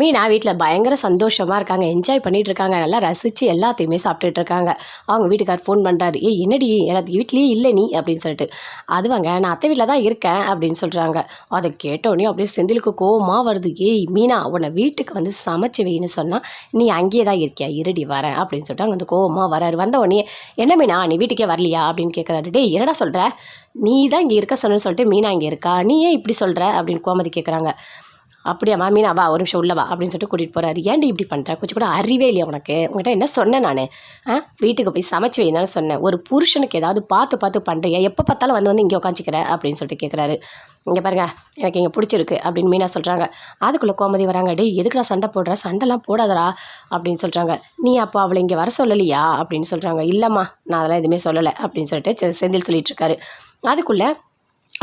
மீனா வீட்டில் பயங்கர சந்தோஷமாக இருக்காங்க. என்ஜாய் பண்ணிகிட்டு இருக்காங்க நல்லா ரசித்து எல்லாத்தையுமே சாப்பிட்டுட்டு இருக்காங்க அவங்க வீட்டுக்கார் ஃபோன் பண்ணுறாரு ஏய் என்னடி? எனக்கு வீட்லேயே இல்லை நீ அப்படின்னு சொல்லிட்டு. அதுவாங்க நான் அத்தை வீட்டில் தான் இருக்கேன் அப்படின்னு சொல்கிறாங்க அதை கேட்டோடனே அப்படியே செந்திலுக்கு கோவமாக வருது. ஏய் மீனா உன்னை வீட்டுக்கு வந்து சமைச்சு வைன்னு சொன்னால் நீ அங்கேயே தான் இருக்கியா? இருடி வரேன் அப்படின்னு சொல்லிட்டு அங்கே வந்து கோவமாக வராரு. வந்த உடனே என்ன மீனா நீ வீட்டுக்கே வரலையா? அப்படின்னு கேட்குறாரு டே என்னடா சொல்கிற நீ தான் இங்கே இருக்க சொன்னு சொல்லிட்டு மீனா இங்கே இருக்கா? நீ ஏன் இப்படி சொல்கிற அப்படின்னு கோமதி கேட்குறாங்க அப்படியாம்மா மீனா வா ஒரு நிமிஷம் உள்ளவா அப்படின்னு சொல்லிட்டு கூட்டிகிட்டு போகிறாரு ஏன்டி இப்படி பண்ணுற கொஞ்சம் கூட அறிவே இல்லையா உனக்கு? உங்கள்கிட்ட என்ன சொன்னேன் நான்? ஆ வீட்டுக்கு போய் சமைச்சு வைனாலும் சொன்னேன். ஒரு புருஷனுக்கு ஏதாவது பார்த்து பார்த்து பண்ணுறியா எப்போ பார்த்தாலும் வந்து வந்து இங்கே உட்காந்துக்கிற அப்படின்னு சொல்லிட்டு கேட்குறாரு இங்கே பாருங்க எனக்கு இங்கே பிடிச்சிருக்கு அப்படின்னு மீனா சொல்கிறாங்க அதுக்குள்ளே கோமதி வராங்க. டே எதுக்குடா சண்டை போடுற? சண்டைலாம் போடாதடா அப்படின்னு சொல்கிறாங்க நீ அப்போ அவளை இங்கே வர சொல்லலையா? அப்படின்னு சொல்கிறாங்க இல்லைம்மா நான் அதெல்லாம் எதுவுமே சொல்லலை அப்படின்னு சொல்லிட்டு செந்தில் சொல்லிட்டு இருக்காரு. அதுக்குள்ளே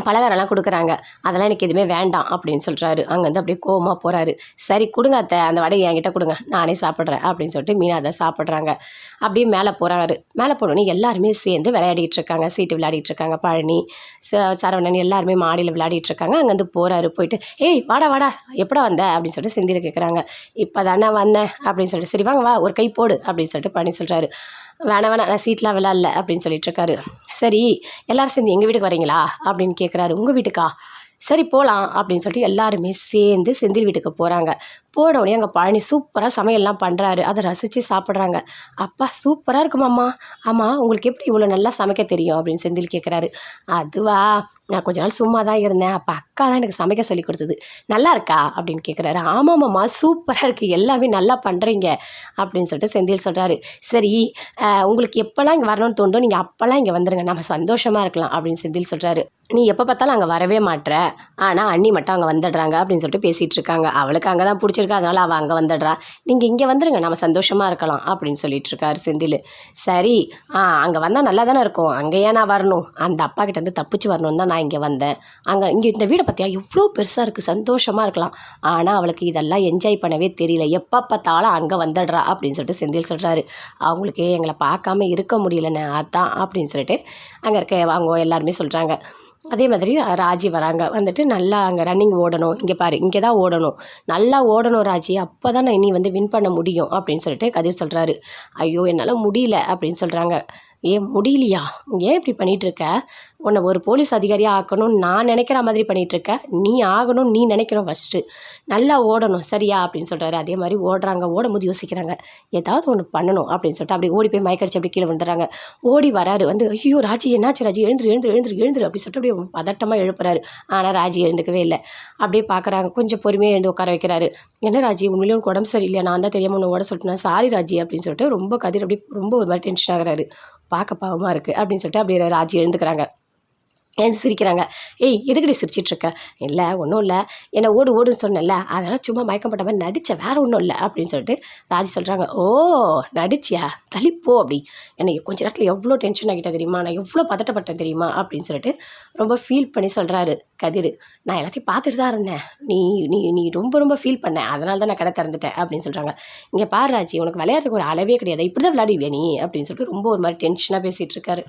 பலகாரம்லாம் கொடுக்குறாங்க. அதெல்லாம் எனக்கு எதுவுமே வேண்டாம் அப்படின்னு சொல்கிறாரு அங்கேருந்து அப்படியே கோவமாக போகிறாரு சரி கொடுங்க அத்தை. அந்த வடையை என்கிட்ட கொடுங்க. நானே சாப்பிட்றேன் அப்படின்னு சொல்லிட்டு மீனா அதை சாப்பிட்றாங்க. அப்படியே மேலே போகிறாரு மேலே போனோடனே எல்லாருமே சேர்ந்து விளையாடிட்டு இருக்காங்க. சீட்டு விளையாடிட்டு இருக்காங்க. பழனி ச- சரவணன் எல்லாருமே மாடியில் விளையாடிட்டு இருக்காங்க. அங்கேருந்து போகிறாரு போயிட்டு ஏய் வாடா வாடா. எப்படா வந்த? அப்படின்னு சொல்லிட்டு சிந்தியில் கேட்குறாங்க இப்போ தானே வந்தேன். அப்படின்னு சொல்லிட்டு சரி வாங்க வா. ஒரு கை போடு. அப்படின்னு சொல்லிட்டு பழனி சொல்கிறாரு வேணாம் வேணாம் நான் சீட்லாம் விளாட்ல அப்படின்னு சொல்லிட்டு இருக்காரு. சரி எல்லாரும் சேர்ந்து எங்கள் வீட்டுக்கு வரீங்களா அப்படின்னு கேட்குறாரு உங்கள் வீட்டுக்கா? சரி போகலாம் அப்படின்னு சொல்லிட்டு எல்லாருமே சேர்ந்து செந்தில் வீட்டுக்கு போகிறாங்க போன உடனே அங்கே பழனி சூப்பராக சமையல்லாம் பண்ணுறாரு அதை ரசித்து சாப்பிட்றாங்க. அப்பா சூப்பராக இருக்குமாம்மா ஆமாம் உங்களுக்கு எப்படி இவ்வளோ நல்லா சமைக்க தெரியும்? அப்படின்னு செந்தில் கேட்குறாரு அதுவா? நான் கொஞ்ச நாள் சும்மா தான் இருந்தேன். அப்போ அக்கா தான் எனக்கு சமைக்க சொல்லி கொடுத்தது. நல்லா இருக்கா? அப்படின்னு கேட்குறாரு ஆமாம்மாம்மா சூப்பராக இருக்குது எல்லாமே நல்லா பண்ணுறீங்க அப்படின்னு சொல்லிட்டு செந்தில் சொல்கிறாரு சரி உங்களுக்கு எப்போல்லாம் இங்கே வரணும்னு தோணுதோ நீங்கள் அப்போல்லாம் இங்கே வந்துடுங்க நம்ம சந்தோஷமாக இருக்கலாம். அப்படின்னு செந்தில் சொல்கிறாரு நீ எப்போ பார்த்தாலும் அங்கே வரவே மாட்ற. ஆனால் அண்ணி மட்டும் அங்கே வந்துடுறாங்க அப்படின்னு சொல்லிட்டு பேசிகிட்டு இருக்காங்க. அவளுக்கு அங்கே தான் பிடிச்சிருக்கு அதனால் அவள் அங்கே வந்துடுறா. நீங்கள் இங்கே வந்துடுங்க நம்ம சந்தோஷமாக இருக்கலாம் அப்படின்னு சொல்லிட்டு இருக்காரு செந்தில். சரி ஆ அங்கே வந்தால் நல்லா தானே இருக்கும். அங்கே ஏன் நான் வரணும்? அந்த அப்பா கிட்ட தப்பிச்சு வரணும் தான் நான் இங்கே வந்தேன். அங்கே இங்கே இந்த வீடை பார்த்தியா எவ்வளோ பெருசாக இருக்குது சந்தோஷமாக இருக்கலாம். ஆனால் அவளுக்கு இதெல்லாம் என்ஜாய் பண்ணவே தெரியல. எப்போ பார்த்தாலும் அங்கே வந்துடுறா அப்படின்னு சொல்லிட்டு செந்தில் சொல்கிறாரு அவங்களுக்கு எங்களை பார்க்காம இருக்க முடியலண்ணே அதான் அப்படின்னு சொல்லிட்டு அங்கே இருக்க அவங்க எல்லாருமே சொல்கிறாங்க அதே மாதிரி ராஜி வராங்க. வந்துட்டு நல்லா அங்கே ரன்னிங் ஓடணும். இங்கே பாரு இங்கே தான் ஓடணும். நல்லா ஓடணும் ராஜி. அப்போ தான் நான் இனி வந்து வின் பண்ண முடியும் அப்படின்னு சொல்லிட்டு கதிர் சொல்கிறாரு ஐயோ என்னால் முடியல அப்படின்னு சொல்கிறாங்க ஏன் முடியலையா? ஏன் இப்படி பண்ணிகிட்ருக்க உன்னை ஒரு போலீஸ் அதிகாரியாக ஆக்கணும்னு நான் நினைக்கிற மாதிரி பண்ணிகிட்ருக்க நீ ஆகணும்னு நீ நினைக்கணும் ஃபஸ்ட்டு நல்லா ஓடணும் சரியா? அப்படின்னு சொல்கிறாரு அதே மாதிரி ஓடுறாங்க ஓடும்போது யோசிக்கிறாங்க. ஏதாவது ஒன்று பண்ணணும் அப்படின்னு சொல்லிட்டு அப்படி ஓடி போய் மயக்கடிச்சு அப்படி கீழே வந்துடுறாங்க ஓடி வராரு. வந்து ஐயோ ராஜி என்னாச்சு ராஜி? எழுந்துரு எழுந்துரு எழுந்துரு எழுந்துரு அப்படின்னு சொல்லிட்டு அப்படியே பதட்டமாக எழுப்புறாரு. ஆனால் ராஜி எழுந்துக்கவே இல்லை. அப்படியே பார்க்குறாங்க கொஞ்சம் பொறுமையாக எழுந்து உட்கார வைக்கிறாரு. என்ன ராஜி? உண்மையிலே உனக்கு உடம்பு சரியில்லையா? நான் தான் தெரியாமல் ஒன்று ஓட சொல்லிட்டேன்? சாரி ராஜி அப்படின்னு சொல்லிட்டு ரொம்ப கதிர் அப்படியே ரொம்ப ஒரு மாதிரி டென்ஷன் ஆகிறாரு. பார்க்க பாவமாக இருக்குது அப்படின்னு சொல்லிட்டு அப்படியே ராஜி எழுந்துக்கிறாங்க. சிரிக்கிறாங்க? ஏய் எதுக்கடி சிரிச்சிட்ருக்க? இல்லை ஒன்றும் இல்லை. என்னை ஓடு ஓடுன்னு சொன்னேன்ல. அதெல்லாம் சும்மா மயக்கம் போட்ட மாதிரி நடித்தேன் வேறு ஒன்றும் இல்லை அப்படின்னு சொல்லிட்டு ராஜி சொல்கிறாங்க ஓ நடிச்சியா? தள்ளிப்போ அப்படி. எனக்கு கொஞ்ச நேரத்தில் எவ்வளோ டென்ஷன் ஆகிட்டேன் தெரியுமா? நான் எவ்வளோ பதட்டப்பட்டேன் தெரியுமா? அப்படின்னு சொல்லிட்டு ரொம்ப ஃபீல் பண்ணி சொல்கிறாரு கதிர். நான் எல்லாத்தையும் பார்த்துட்டு தான் இருந்தேன். நீ நீ நீ ரொம்ப ரொம்ப ஃபீல் பண்ண. அதனால தான் நான் கடை திறந்துட்டேன் அப்படின்னு சொல்கிறாங்க இங்கே பாரு ராஜி. உனக்கு விளையாடுறதுக்கு ஒரு அளவே கிடையாது. இப்படி தான் விளையாடுவியா நீ? அப்படின்னு சொல்லிட்டு ரொம்ப ஒரு மாதிரி டென்ஷனாக பேசிகிட்டு இருக்காரு.